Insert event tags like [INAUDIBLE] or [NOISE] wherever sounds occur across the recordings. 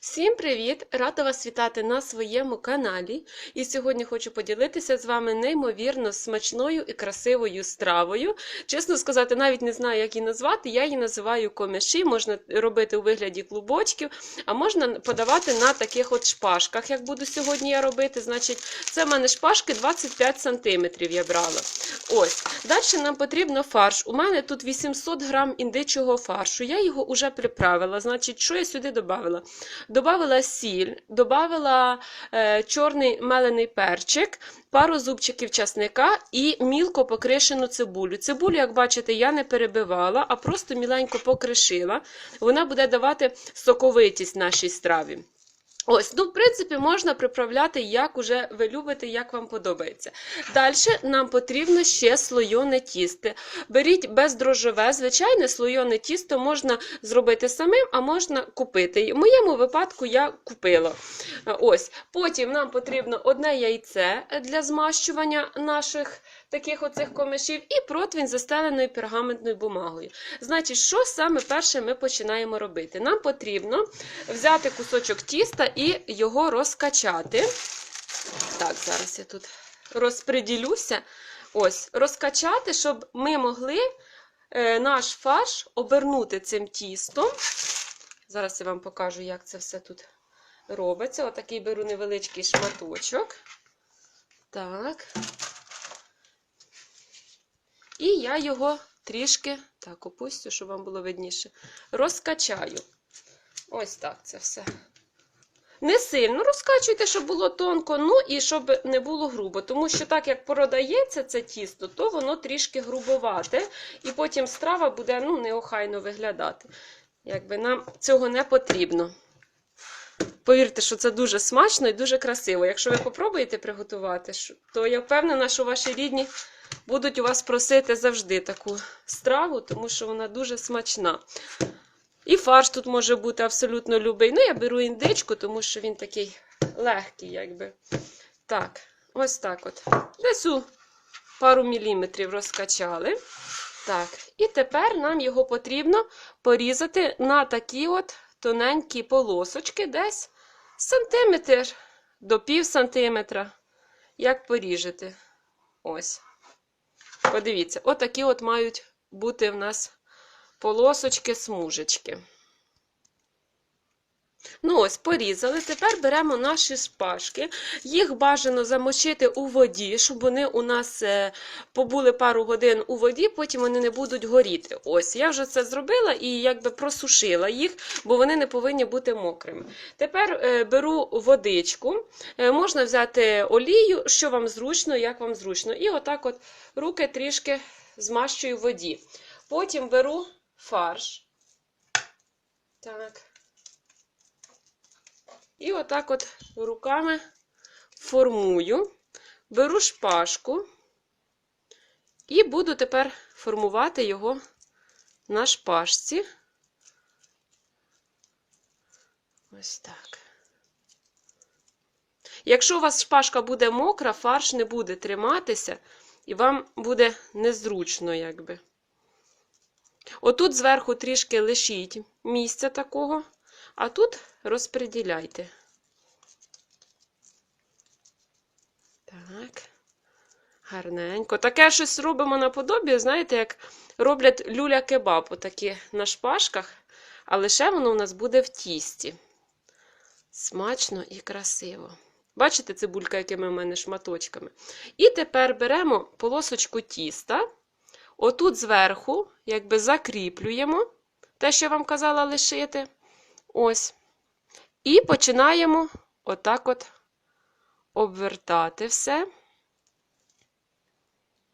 Всім привіт! Рада вас вітати на своєму каналі. І сьогодні хочу поділитися з вами неймовірно смачною і красивою стравою. Чесно сказати, навіть не знаю, як її назвати. Я її називаю комиші, можна робити у вигляді клубочків, а можна подавати на таких от шпажках, як буду сьогодні я робити. Значить, це в мене шпажки 25 см я брала. Ось. Далі нам потрібно фарш. У мене тут 800 грам індичого фаршу. Я його вже приправила. Значить, що я сюди додала? Добавила сіль, додала е, чорний мелений перчик, пару зубчиків часника і мілко покришену цибулю. Цибулю, як бачите, я не перебивала, а просто міленько покришила. Вона буде давати соковитість нашій страві. Ось, ну, в принципі, можна приправляти, як уже ви любите, як вам подобається. Далі нам потрібно ще слойоне тісто. Беріть бездрожжове, звичайне слойоне тісто можна зробити самим, а можна купити. В моєму випадку я купила. Ось. Потім нам потрібно одне яйце для змащування наших таких оцих комишів і противень застеленою пергаментною бумагою. Значить, що саме перше ми починаємо робити? Нам потрібно взяти кусочок тіста і його розкачати. Так, зараз я тут розпреділюся. Ось, розкачати, щоб ми могли е, наш фарш обернути цим тістом. Зараз я вам покажу, як це все тут робиться. Отакий беру невеличкий шматочок. Так. І я його трішки, так, опустю, щоб вам було видніше, розкачаю. Ось так це все. Не сильно розкачуйте, щоб було тонко, ну і щоб не було грубо. Тому що так як продається це тісто, то воно трішки грубовате, і потім страва буде ну, неохайно виглядати. Якби нам цього не потрібно. Повірте, що це дуже смачно і дуже красиво. Якщо ви попробуєте приготувати, то я впевнена, що ваші рідні будуть у вас просити завжди таку страву, тому що вона дуже смачна. І фарш тут може бути абсолютно любий. Ну, я беру індичку, тому що він такий легкий, якби. Так, ось так от. Десь у пару міліметрів розкачали. Так, і тепер нам його потрібно порізати на такі от тоненькі полосочки, десь сантиметр до пів сантиметра. Як поріжете. Ось. Подивіться, отакі от мають бути в нас полосочки, смужечки. Ну, ось, порізали. Тепер беремо наші шпажки. Їх бажано замочити у воді, щоб вони у нас е, побули пару годин у воді, потім вони не будуть горіти. Ось, я вже це зробила і якби просушила їх, бо вони не повинні бути мокрими. Тепер е, беру водичку, е, можна взяти олію, що вам зручно, як вам зручно. І отак от руки трішки змащую в воді. Потім беру фарш. Так. І отак от руками формую, беру шпажку і буду тепер формувати його на шпажці. Ось так. Якщо у вас шпажка буде мокра, фарш не буде триматися, і вам буде незручно, якби. Отут зверху трішки лишіть місця такого, а тут розподіляйте. Так, гарненько. Таке щось робимо наподобі, знаєте, як роблять люля-кебаб, отакі на шпажках, а лише воно у нас буде в тісті. Смачно і красиво. Бачите, цибулька, якими в мене шматочками. І тепер беремо полосочку тіста. Отут зверху, якби закріплюємо те, що я вам казала лишити. Ось. І починаємо отак от обвертати все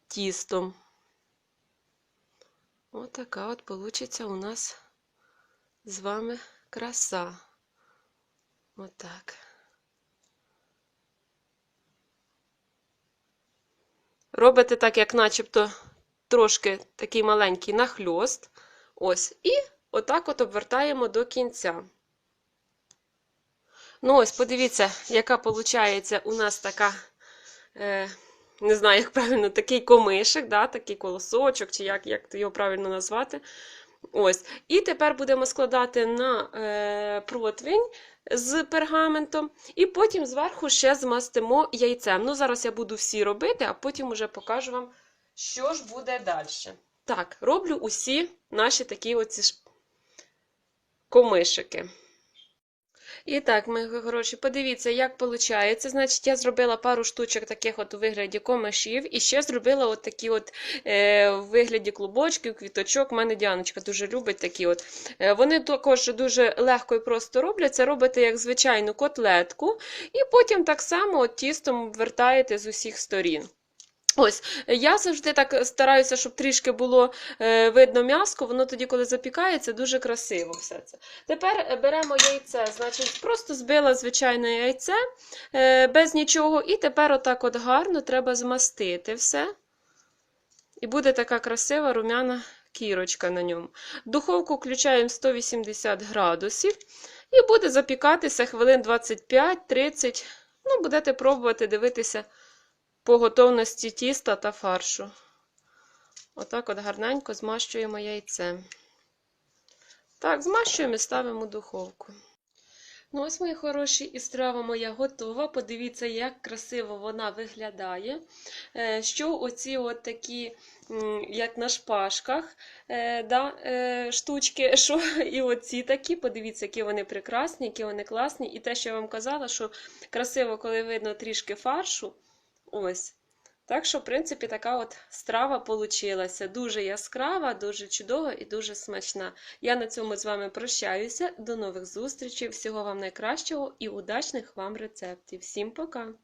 тістом. Отака от получиться у нас з вами краса. Отак. Робите так, як начебто трошки такий маленький нахльост. Ось. І отак от обвертаємо до кінця. Ну, ось, подивіться, яка виходить у нас така, е, не знаю, як правильно, такий комишик, да, такий колосочок, чи як як його правильно назвати. Ось. І тепер будемо складати на е, противень з пергаментом, і потім зверху ще змастимо яйцем. Ну, зараз я буду всі робити, а потім уже покажу вам, що ж буде далі. Так, роблю усі наші такі оці ж комишики. І так, мої хороші, подивіться, як виходить. Значить, я зробила пару штучок таких от у вигляді комишів, і ще зробила от такі от е, в вигляді клубочків, квіточок. У мене Діаночка дуже любить такі от. Е, вони також дуже легко і просто робляться. Робите як звичайну котлетку, і потім так само от тістом обвертаєте з усіх сторін. Ось, я завжди так стараюся, щоб трішки було е, видно м'яско, воно тоді, коли запікається, дуже красиво все це. Тепер е, беремо яйце, значить, просто збила звичайне яйце е, без нічого, і тепер отак от гарно треба змастити все. І буде така красива рум'яна кірочка на ньому. Духовку включаємо 180 градусів і буде запікатися хвилин 25-30. Ну, будете пробувати дивитися по готовності тіста та фаршу. Отак от гарненько змащуємо яйце. Так, змащуємо і ставимо у духовку. Ну, ось, мої хороші, і страва моя готова. Подивіться, як красиво вона виглядає. Е, Що оці от такі, як на шпажках, е, да, е, штучки, [LAUGHS] що і оці такі, подивіться, які вони прекрасні, які вони класні. І те, що я вам казала, що красиво, коли видно трішки фаршу. Ось. Так що, в принципі, така от страва получилася. Дуже яскрава, дуже чудова і дуже смачна. Я на цьому з вами прощаюся. До нових зустрічей. Всього вам найкращого і удачних вам рецептів. Всім пока!